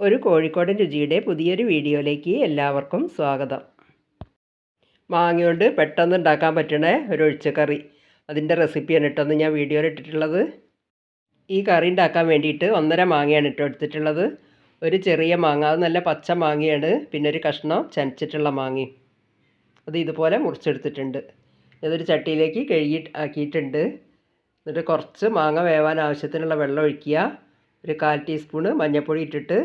ഒരു കോഴിക്കോടൻ രുചിയുടെ പുതിയൊരു വീഡിയോയിലേക്ക് എല്ലാവർക്കും സ്വാഗതം. മാങ്ങയോണ്ട് പെട്ടെന്ന് ഉണ്ടാക്കാൻ പറ്റണ ഒരു ഒഴിച്ചക്കറി. അതിന്റെ റെസിപ്പിയാണ് ഇട്ടൊന്ന് ഞാൻ വീഡിയോയിൽ ഇട്ടിട്ടുള്ളത്. ഈ കറി ഉണ്ടാക്കാൻ വേണ്ടിയിട്ട് ഒന്നര മാങ്ങയാണ് ഇട്ട് എടുത്തിട്ടുള്ളത്. ഒരു ചെറിയ മാങ്ങ അത് നല്ല പച്ച മാങ്ങയാണ്. പിന്നെ ഒരു കഷ്ണം ചനച്ചിട്ടുള്ള മാങ്ങയും. അത് ഇതുപോലെ മുറിച്ചെടുത്തിട്ടുണ്ട്. ഇതൊരു ചട്ടിയിലേക്ക് കഴുകി ആക്കിയിട്ടുണ്ട്. എന്നിട്ട് കുറച്ച് മാങ്ങ വേവാൻ ആവശ്യത്തിനുള്ള വെള്ളം ഒഴിക്കുക. ഒരു കാൽ ടീസ്പൂണ് മഞ്ഞൾപ്പൊടി ഇട്ടിട്ട്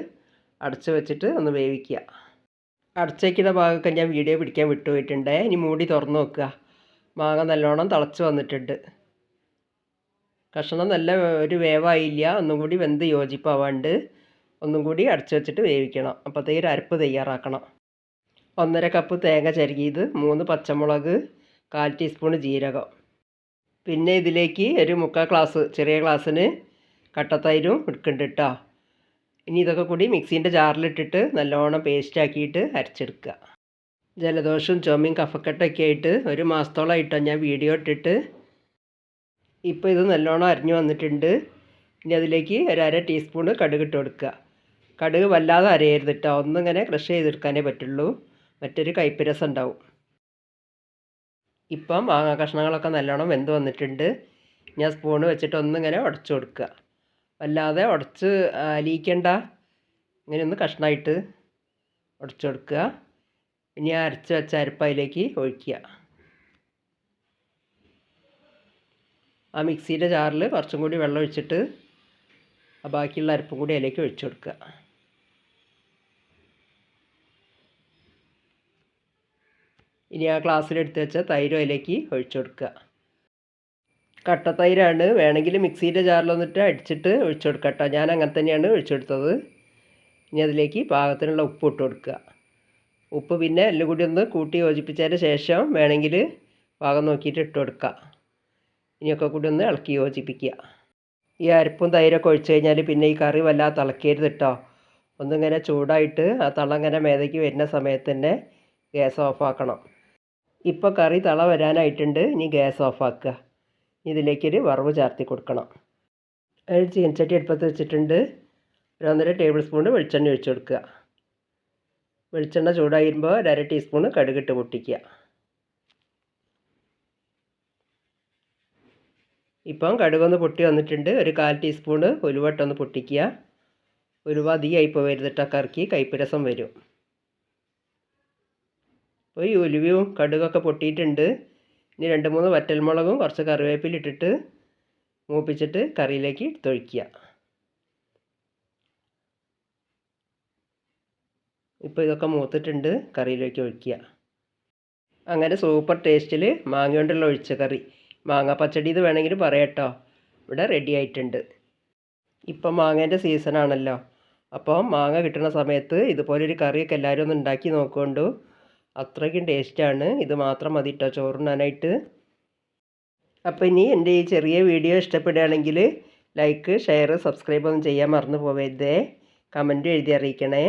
അടച്ച് വെച്ചിട്ട് ഒന്ന് വേവിക്കുക. അടച്ചേക്കുന്ന ഭാഗമൊക്കെ ഞാൻ വീഡിയോ പിടിക്കാൻ വിട്ടുപോയിട്ടുണ്ട്. ഇനി മൂടി തുറന്നു നോക്കുക. മാങ്ങ നല്ലോണം തിളച്ച് വന്നിട്ടുണ്ട്. കഷ്ണം നല്ല ഒരു വേവായില്ല. ഒന്നും കൂടി വെന്ത് യോജിപ്പാവാണ്ട് ഒന്നും കൂടി അടച്ച് വെച്ചിട്ട് വേവിക്കണം. അപ്പോഴത്തേക്ക് ഒരു അരപ്പ് തയ്യാറാക്കണം. ഒന്നര കപ്പ് തേങ്ങ ചരുകിയത് മൂന്ന് പച്ചമുളക് കാൽ ടീസ്പൂൺ ജീരകം. പിന്നെ ഇതിലേക്ക് ഒരു മുക്കാൽ ഗ്ലാസ് ചെറിയ ഗ്ലാസ്സിന് കട്ടത്തൈരും എടുക്കുന്നുണ്ട് കേട്ടോ ഇനി ഇതൊക്കെ കൂടി മിക്സീന്റെ ജാറിലിട്ടിട്ട് നല്ലോണം പേസ്റ്റാക്കിയിട്ട് അരച്ചെടുക്കുക. ജലദോഷവും ചുമയും കഫക്കെട്ടൊക്കെ ആയിട്ട് ഒരു മാസത്തോളമായിട്ടോ ഞാൻ വീഡിയോ ഇട്ടിട്ട് ഇപ്പോൾ ഇത് നല്ലോണം അരിഞ്ഞു വന്നിട്ടുണ്ട്. ഇനി അതിലേക്ക് ഒരു അര ടീസ്പൂണ് കടുക് ഇട്ട് കൊടുക്കുക. കടുക് വല്ലാതെ അരയരുത് കേട്ടോ ഒന്നിങ്ങനെ ക്രഷ് ചെയ്തെടുക്കാനേ പറ്റുള്ളൂ. മറ്റൊരു കൈപ്പരസം രസം ഉണ്ടാവും. ഇപ്പം മാങ്ങാ കഷ്ണങ്ങളൊക്കെ നല്ലോണം വെന്ത് വന്നിട്ടുണ്ട്. ഞാൻ സ്പൂണ് വെച്ചിട്ട് ഒന്നിങ്ങനെ ഉടച്ചു കൊടുക്കുക. വല്ലാതെ ഉടച്ച് അലിയിക്കണ്ട. ഇങ്ങനെ ഒന്ന് കഷ്ണമായിട്ട് ഉടച്ചെടുക്കുക ഇനി അരച്ച് വെച്ച അരപ്പ് അതിലേക്ക് ഒഴിക്കുക. ആ മിക്സിയുടെ ജാറിൽ കുറച്ചും കൂടി വെള്ളം ഒഴിച്ചിട്ട് ആ ബാക്കിയുള്ള അരപ്പും കൂടി അതിലേക്ക് ഒഴിച്ചു കൊടുക്കുക. ഇനി ആ ഗ്ലാസ്സിലെടുത്ത് വെച്ച തൈരും അതിലേക്ക് ഒഴിച്ചു കൊടുക്കുക. കട്ട തൈരാണ് വേണമെങ്കിൽ മിക്സിയുടെ ജാറിൽ വന്നിട്ട് അടിച്ചിട്ട് ഒഴിച്ചു കൊടുക്കുക കേട്ടോ ഞാൻ അങ്ങനെ തന്നെയാണ് ഒഴിച്ചു കൊടുത്തത്. ഇനി അതിലേക്ക് പാകത്തിനുള്ള ഉപ്പ് ഇട്ട് കൊടുക്കുക. ഉപ്പ് പിന്നെ എല്ലാം കൂടി ഒന്ന് കൂട്ടി യോജിപ്പിച്ചതിന് ശേഷം വേണമെങ്കിൽ പാകം നോക്കിയിട്ട് ഇട്ട് കൊടുക്കുക. ഇനിയൊക്കെ കൂടി ഒന്ന് ഇളക്കി യോജിപ്പിക്കുക. ഈ അരപ്പും തൈരൊക്കെ ഒഴിച്ചു കഴിഞ്ഞാൽ പിന്നെ ഈ കറി വല്ലാതെ തിളക്കരുത് കേട്ടോ. ഒന്നിങ്ങനെ ചൂടായിട്ട് ആ തള ഇങ്ങനെ മേതയ്ക്ക് വരുന്ന സമയത്ത് തന്നെ ഗ്യാസ് ഓഫാക്കണം ഇപ്പോൾ കറി തള വരാനായിട്ടുണ്ട്. ഇനി ഗ്യാസ് ഓഫാക്കുക ഇതിലേക്കൊരു വറവ് ചാർത്തി കൊടുക്കണം. ഒരു ചീനച്ചട്ടി അടുപ്പത്ത് വെച്ചിട്ടുണ്ട്. ഒരു ഒന്നര ടേബിൾ സ്പൂൺ വെളിച്ചെണ്ണ ഒഴിച്ചു കൊടുക്കുക. വെളിച്ചെണ്ണ ചൂടായി വരുമ്പോൾ ഒരു അര ടീസ്പൂൺ കടുകിട്ട് പൊട്ടിക്കുക. ഇപ്പം കടുകൊന്ന് പൊട്ടി വന്നിട്ടുണ്ട്. ഒരു കാൽ ടീസ്പൂണ് ഉലുവട്ടൊന്ന് പൊട്ടിക്കുക. ഉലുവ അധികമായി ഇപ്പോൾ കറക്കി കൈപ്പരസം രസം വരും. അപ്പോൾ ഈ ഉലുവയും കടുകൊക്കെ പൊട്ടിയിട്ടുണ്ട്. ഇനി രണ്ട് മൂന്ന് വറ്റൽമുളകും കുറച്ച് കറിവേപ്പിലിട്ടിട്ട് മൂപ്പിച്ചിട്ട് കറിയിലേക്ക് എടുത്തൊഴിക്കുക ഇപ്പോൾ ഇതൊക്കെ മൂത്തിട്ടുണ്ട് കറിയിലേക്ക് ഒഴിക്കുക. അങ്ങനെ സൂപ്പർ ടേസ്റ്റിൽ മാങ്ങ കൊണ്ടുള്ള ഒഴിച്ച കറി. മാങ്ങ പച്ചടി ഇത് വേണമെങ്കിൽ പറയട്ടോ. ഇവിടെ റെഡി ആയിട്ടുണ്ട്. ഇപ്പം മാങ്ങേന്റെ സീസണാണല്ലോ അപ്പോൾ മാങ്ങ കിട്ടുന്ന സമയത്ത് ഇതുപോലൊരു കറിയൊക്കെ എല്ലാവരും ഒന്ന് ഉണ്ടാക്കി നോക്കുകൊണ്ടു അത്രയ്ക്കും ടേസ്റ്റാണ്. ഇത് മാത്രം മതി കേട്ടോ ചോറുണ്ണാനായിട്ട്. അപ്പോൾ ഇനി എന്റെ ഈ ചെറിയ വീഡിയോ ഇഷ്ടപ്പെടുകയാണെങ്കിൽ ലൈക്ക് ഷെയർ സബ്സ്ക്രൈബ് ഒന്നും ചെയ്യാൻ മറന്നു പോവരുതേ. കമന്റ് എഴുതി അറിയിക്കണേ.